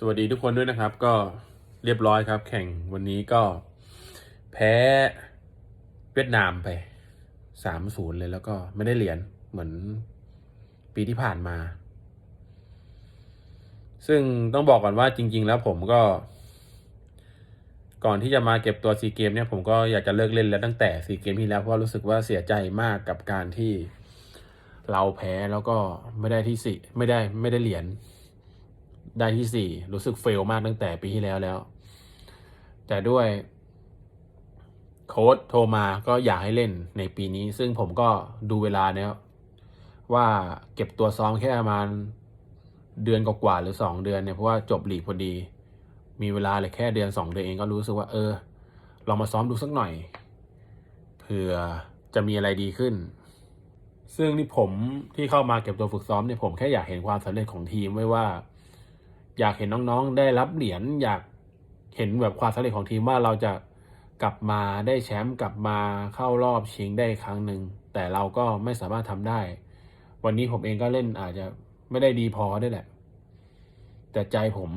สวัสดีทุกคนด้วยนะครับ ก็เรียบร้อยครับ แข่งวันนี้ก็แพ้เวียดนามไปสามศูนย์เลยแล้วก็ไม่ได้เหรียญเหมือนปีที่ผ่านมา ซึ่งต้องบอกก่อนว่าจริง ๆ แล้วผมก็ ก่อนที่จะมาเก็บตัวซีเกมเนี่ยผมก็อยากจะเลิกเล่นแล้วตั้งแต่ซีเกมที่แล้ว เพราะรู้สึกว่าเสียใจมากกับการที่เราแพ้แล้วก็ไม่ได้ที่สี่ไม่ได้ไม่ได้เหรียญ ได้ที่สี่รู้สึกเฟลมากตั้งแต่ปีที่แล้วแล้ว แต่ด้วยโค้ชโทรมาก็อยากให้เล่นในปีนี้ ซึ่งผมก็ดูเวลาแล้วว่าเก็บตัวซ้อมแค่ประมาณเดือนกว่าหรือสองเดือนเนี่ยเพราะว่าจบหลีกพอดี มีเวลาเลยแค่เดือนสองเดือนเองก็รู้สึกว่า เออ ลองมาซ้อมดูสักหน่อยเผื่อจะมีอะไรดีขึ้น ซึ่งที่ผมที่เข้ามาเก็บตัวฝึกซ้อมเนี่ยผมแค่อยากเห็นความสำเร็จของทีมไว้ว่า อยากเห็นน้องๆ ได้รับเหรียญอยากเห็นแบบความสำเร็จของทีมว่าเราจะกลับมาได้แชมป์กลับมาเข้ารอบชิงได้ครั้งหนึ่งแต่เราก็ไม่สามารถทำได้ วันนี้ผมเองก็เล่นอาจจะไม่ได้ดีพอด้วยแหละ แต่ใจผม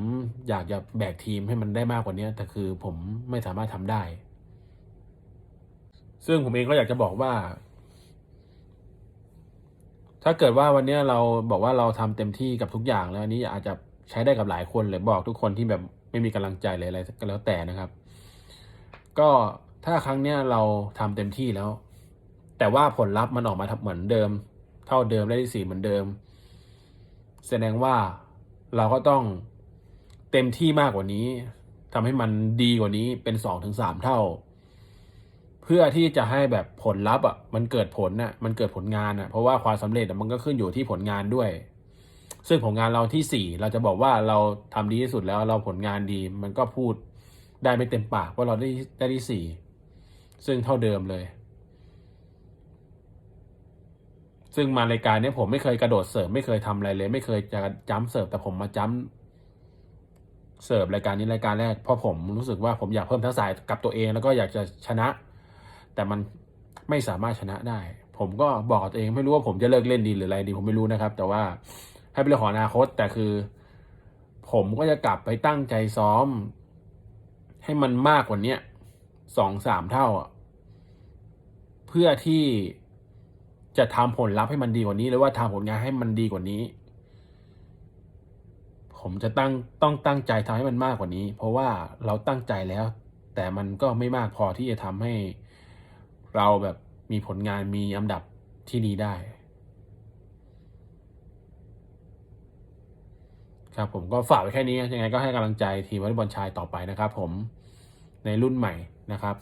อยากจะแบกทีมให้มันได้มากกว่านี้แต่คือผมไม่สามารถทำได้ ซึ่งผมเองก็อยากจะบอกว่า ถ้าเกิดว่าวันนี้เราบอกว่าเราทำเต็มที่กับทุกอย่างแล้วนนี้อาจจะ ใช้ได้กับหลายคนเลยบอกทุกคนที่แบบไม่มีกำลังใจเลยอะไรก็แล้วแต่นะครับ ก็ถ้าครั้งเนี้ยเราทำเต็มที่แล้ว แต่ว่าผลลัพธ์มันออกมาเหมือนเดิม เท่าเดิมได้ที่สี่เหมือนเดิม แสดงว่าเราก็ต้องเต็มที่มากกว่านี้ทำให้มันดีกว่านี้เป็นสองถึงสามเท่า เพื่อที่จะให้แบบผลลัพธ์อะมันเกิดผลน่ะมันเกิดผลงานอะเพราะว่าความสำเร็จมันก็ขึ้นอยู่ที่ผลงานด้วย ซึ่งผลงานเราที่สี่เราจะบอกว่าเราทำดีที่สุดแล้วเราผลงานดีมันก็พูดได้ไม่เต็มปากว่าเราได้ได้ที่สี่ซึ่งเท่าเดิมเลย ซึ่งมารายการนี้ผมไม่เคยกระโดดเสิร์ฟไม่เคยทำอะไรเลย ไม่เคยจะจัมเสิร์ฟแต่ผมมาจัมเสิร์ฟรายการนี้รายการแรกเพราะผมรู้สึกว่าผมอยากเพิ่มทักษะกับตัวเอง แล้วก็อยากจะชนะ แต่มันไม่สามารถชนะได้ ผมก็บอกตัวเองไม่รู้ว่าผมจะเลิกเล่นดีหรืออะไรดีผมไม่รู้นะครับ แต่ว่า ให้เป็นเรื่องของอนาคต แต่คือ ผมก็จะกลับไปตั้งใจซ้อม ให้มันมากกว่าเนี้สองสามเท่าอะเพื่อที่จะทำผลลัพธ์ให้มันดีกว่านี้ หรือว่าทำผลงานให้มันดีกว่านี้ ผมจะตั้งต้องตั้งใจทำให้มันมากกว่านี้ เพราะว่าเราตั้งใจแล้ว แต่มันก็ไม่มากพอที่จะทำให้เราแบบมีผลงานมีอันดับที่ดีได้ ครับผมก็ฝากไว้แค่นี้ยังไงก็ให้กำลังใจทีมวอลเลย์บอลชายต่อไปนะครับผมในรุ่นใหม่นะครับ